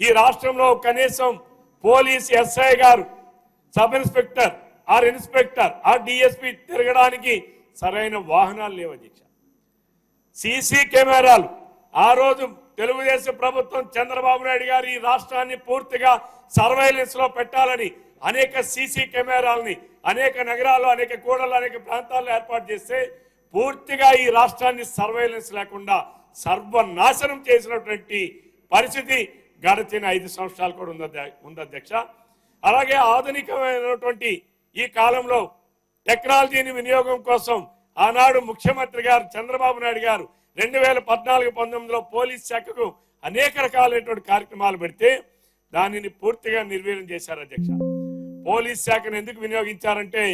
ఈ రాష్ట్రంలో కనీసం పోలీస్ ఎస్ఐ గారు sub inspector or inspector or DSP తిరగడానికి సరైన వాహనాలు లేవు అధ్యక్ష. సీసీ కెమెరాలు ఆ రోజు తెలుగుదేశం ప్రభుత్వం చంద్రబాబు నాయుడు గారు ఈ రాష్ట్రాన్ని పూర్తిగా సర్వైలెన్స్లో పెట్టాలని అనేక సీసీ కెమెరాలని అనేక నగరాలు అనేక కూడలు అనేక ప్రాంతాల్లో ఏర్పాటు చేస్తే పూర్తిగా ఈ రాష్ట్రాన్ని సర్వైలెన్స్ లేకుండా సర్వనాశనం చేసినటువంటి పరిస్థితి గడిచిన ఐదు సంవత్సరాలు కూడా ఉంది ఉంది అధ్యక్ష. అలాగే ఆధునికమైనటువంటి ఈ కాలంలో టెక్నాలజీని వినియోగం కోసం ఆనాడు ముఖ్యమంత్రి గారు చంద్రబాబు నాయుడు గారు రెండు వేల పద్నాలుగు పంతొమ్మిదిలో పోలీస్ శాఖకు అనేక రకాలైనటువంటి కార్యక్రమాలు పెడితే దానిని పూర్తిగా నిర్వీర్యం చేశారు అధ్యక్ష. పోలీస్ శాఖను ఎందుకు వినియోగించారంటే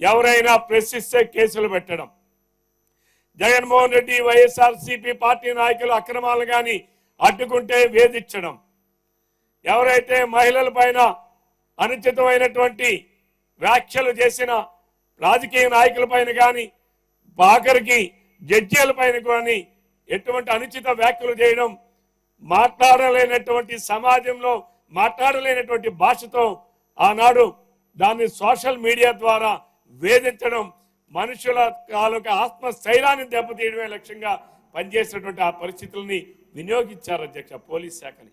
ఎవరైనా ప్రశ్నిస్తే కేసులు పెట్టడం. Jaganmohan Reddy YSR CP party నాయకులు అక్రమాలు కానీ అడ్డుకుంటే వేధించడం. ఎవరైతే మహిళల పైన అనుచితమైనటువంటి వ్యాఖ్యలు చేసిన రాజకీయ నాయకుల పైన కానీ బాకరికి జడ్జీల పైన కానీ ఎటువంటి అనుచిత వ్యాఖ్యలు చేయడం మాట్లాడలేనటువంటి సమాజంలో మాట్లాడలేనటువంటి భాషతో ఆనాడు దాన్ని సోషల్ మీడియా ద్వారా వేధించడం మనుషుల తాలూకా ఆత్మస్థైర్యాన్ని దెబ్బతీయడమే లక్ష్యంగా పనిచేసినటువంటి ఆ పరిస్థితుల్ని వినియోగించారు అధ్యక్ష పోలీస్ శాఖని.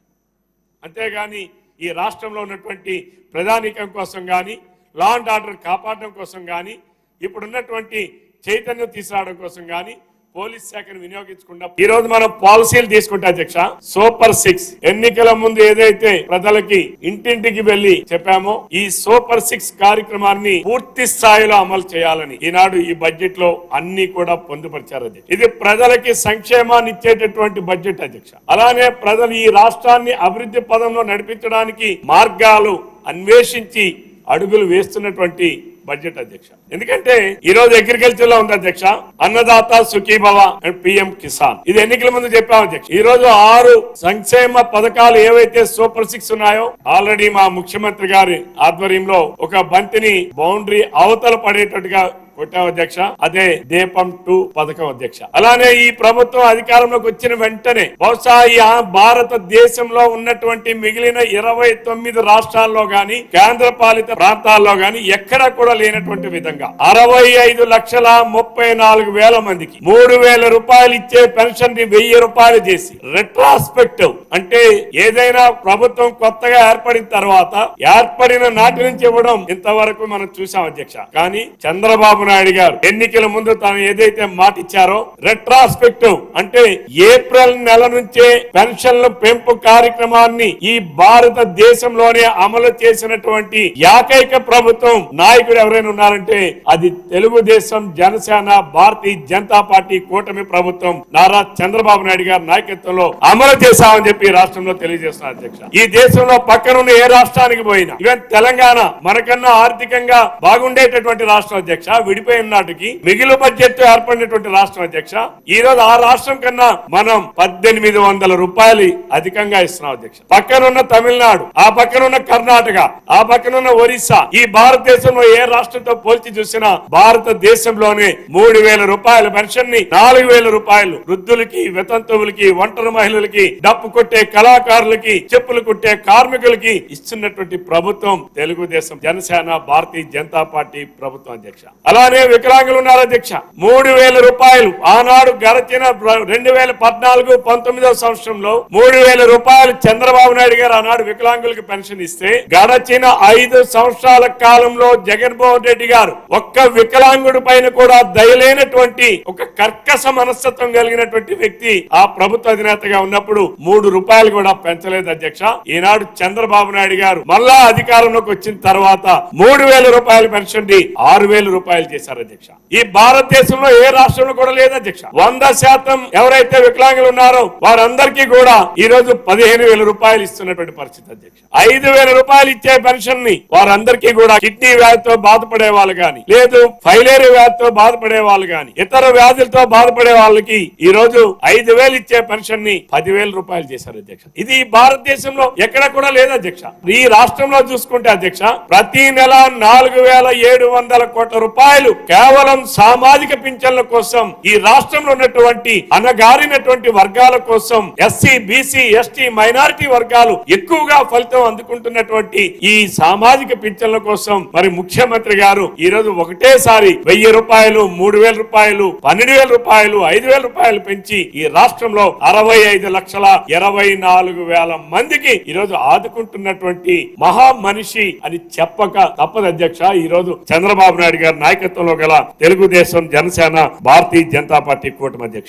అంతేగాని ఈ రాష్ట్రంలో ఉన్నటువంటి ప్రధానికం కోసం కానీ లా అండ్ ఆర్డర్ కాపాడడం కోసం కానీ ఇప్పుడున్నటువంటి చైతన్యం తీసుకురావడం కోసం కానీ పోలీస్ శాఖను వినియోగించకుండా ఈ రోజు మనం పాలసీలు తీసుకుంటే అధ్యక్ష సూపర్ సిక్స్ ఎన్నికల ముందు ఏదైతే ప్రజలకి ఇంటింటికి వెళ్ళి చెప్పామో ఈ సూపర్ సిక్స్ కార్యక్రమాన్ని పూర్తి స్థాయిలో అమలు చేయాలని ఈనాడు ఈ బడ్జెట్లో అన్ని కూడా పొందుపరిచారు ఇది ప్రజలకి సంక్షేమాన్ని ఇచ్చేటటువంటి బడ్జెట్ అధ్యక్ష. అలానే ప్రజలు ఈ రాష్ట్రాన్ని అభివృద్ధి పదంలో నడిపించడానికి మార్గాలు అన్వేషించి అడుగులు వేస్తున్నటువంటి బడ్జెట్ అధ్యక్ష. ఎందుకంటే ఈ రోజు అగ్రికల్చర్లో ఉంది అధ్యక్ష అన్నదాత సుఖీభవ అండ్ పిఎం కిసాన్. ఇది ఎన్నికల ముందు చెప్పాం అధ్యక్ష. ఈ రోజు ఆరు సంక్షేమ పథకాలు ఏవైతే సూపర్ సిక్స్ ఉన్నాయో ఆల్రెడీ మా ముఖ్యమంత్రి గారి ఆధ్వర్యంలో ఒక బంతిని బౌండరీ అవతల పడేటట్టుగా కొట్టాం అధ్యక్ష అదే దీపం టూ పథకం అధ్యక్ష. అలానే ఈ ప్రభుత్వం అధికారంలోకి వచ్చిన వెంటనే బహుశా ఈ భారతదేశంలో ఉన్నటువంటి మిగిలిన ఇరవై తొమ్మిది రాష్ట్రాల్లో గాని కేంద్ర పాలిత ప్రాంతాల్లో గాని ఎక్కడ కూడా లేనటువంటి విధంగా అరవై ఐదు లక్షల ముప్పై నాలుగు వేల మందికి మూడు వేల రూపాయలు ఇచ్చే పెన్షన్ని వెయ్యి రూపాయలు చేసి రెట్రాస్పెక్టివ్ అంటే ఏదైనా ప్రభుత్వం కొత్తగా ఏర్పడిన తర్వాత ఏర్పడిన నాటి నుంచి ఇవ్వడం ఇంతవరకు మనం చూసాం అధ్యక్ష. కానీ చంద్రబాబు నాయుడు గారు ఎన్నికల ముందు తాను ఏదైతే మాట ఇచ్చారో రెట్రాస్పెక్టివ్ అంటే ఏప్రిల్ నెల నుంచే పెన్షన్ల పెంపు కార్యక్రమాన్ని ఈ భారతదేశంలోనే అమలు చేసినటువంటి ఏకైక ప్రభుత్వం నాయకుడు ఎవరైనా ఉన్నారంటే అది తెలుగుదేశం జనసేన భారతీయ జనతా పార్టీ కూటమి ప్రభుత్వం నారా చంద్రబాబు నాయుడు గారి నాయకత్వంలో అమలు చేశామని చెప్పి రాష్ట్రంలో తెలియజేస్తున్నారు అధ్యక్ష. ఈ దేశంలో పక్కనున్న ఏ రాష్ట్రానికి పోయినా ఈవెన్ తెలంగాణ మనకన్నా ఆర్థికంగా బాగుండేటటువంటి రాష్ట్రం అధ్యక్ష విడిపోయిన నాటికి మిగిలిన బడ్జెట్ ఏర్పడినటువంటి రాష్ట్రం అధ్యక్ష ఈ రోజు ఆ రాష్ట్రం కన్నా మనం పద్దెనిమిది వందల రూపాయలు అధికంగా ఇస్తున్నాం అధ్యక్ష. పక్కనున్న తమిళనాడు ఆ పక్కనున్న కర్ణాటక ఆ పక్కనున్న ఒరిస్సా ఈ భారతదేశంలో ఏ రాష్ట్రంతో పోల్చి చూసినా భారతదేశంలోనే మూడు వేల రూపాయల పెన్షన్ని నాలుగు వేల రూపాయలు వృద్ధులకి వితంతువులకి ఒంటరి మహిళలకి డప్పు కొట్టే కళాకారులకి చెప్పులు కుట్టే కార్మికులకి ఇస్తున్నటువంటి ప్రభుత్వం తెలుగుదేశం జనసేన భారతీయ జనతా పార్టీ ప్రభుత్వం అధ్యక్ష. అలా అలానే వికలాంగులు ఉన్నారు అధ్యక్ష. మూడు వేల రూపాయలు. ఆనాడు గడచిన రెండు వేల పద్నాలుగు పంతొమ్మిదవ సంవత్సరంలో మూడు వేల రూపాయలు చంద్రబాబు నాయుడు గారు ఆనాడు వికలాంగులకు పెన్షన్ ఇస్తే గడచిన ఐదు సంవత్సరాల కాలంలో జగన్మోహన్ రెడ్డి గారు ఒక్క వికలాంగుడి పైన కూడా దయలేనటువంటి ఒక కర్కశ మనస్తత్వం కలిగినటువంటి వ్యక్తి ఆ ప్రభుత్వ అధినేతగా ఉన్నప్పుడు మూడు రూపాయలు కూడా పెంచలేదు అధ్యక్ష. ఈనాడు చంద్రబాబు నాయుడు గారు మళ్ళా అధికారంలోకి వచ్చిన తర్వాత మూడు వేల రూపాయలు పెన్షన్ ఆరు వేల రూపాయలు చేశారు అధ్యక్ష. ఈ భారతదేశంలో ఏ రాష్ట్రంలో కూడా లేదు అధ్యక్ష. వంద శాతం ఎవరైతే వికలాంగులు ఉన్నారో వారందరికీ కూడా ఈ రోజు పదిహేను వేల రూపాయలు ఇస్తున్నటువంటి పరిస్థితి అధ్యక్ష. ఐదు వేల రూపాయలు ఇచ్చే పెన్షన్ని వారందరికీ కూడా కిడ్నీ వ్యాధితో బాధపడే వాళ్ళు గాని లేదు ఫైలేరి వ్యాధితో బాధపడే వాళ్ళు గాని ఇతర వ్యాధులతో బాధపడే వాళ్ళకి ఈ రోజు ఐదు వేలు ఇచ్చే పెన్షన్ని పదివేల రూపాయలు చేశారు అధ్యక్ష. ఇది భారతదేశంలో ఎక్కడ కూడా లేదు అధ్యక్ష. ఈ రాష్ట్రంలో చూసుకుంటే అధ్యక్ష ప్రతి నెల నాలుగు వేల ఏడు వందల కోట్ల రూపాయలు రూపాయలు కేవలం సామాజిక పింఛన్ల కోసం ఈ రాష్ట్రంలో ఉన్నటువంటి అనగారినటువంటి వర్గాల కోసం ఎస్సీ బీసీ ఎస్టీ మైనారిటీ వర్గాలు ఎక్కువగా ఫలితం అందుకుంటున్నటువంటి ఈ సామాజిక పింఛన్ల కోసం మరి ముఖ్యమంత్రి గారు ఈ రోజు ఒకటేసారి వెయ్యి రూపాయలు మూడు వేల రూపాయలు పన్నెండు వేల రూపాయలు ఐదు వేల రూపాయలు పెంచి ఈ రాష్ట్రంలో అరవై ఐదు లక్షల ఇరవై నాలుగు వేల మందికి ఈ రోజు ఆదుకుంటున్నటువంటి మహా మనిషి అని చెప్పక తప్పదు అధ్యక్ష. ఈ రోజు చంద్రబాబు నాయుడు గారి నాయకత్వంలో గల తెలుగుదేశం జనసేన భారతీయ జనతా పార్టీ కూటమి అధ్యక్షుడు.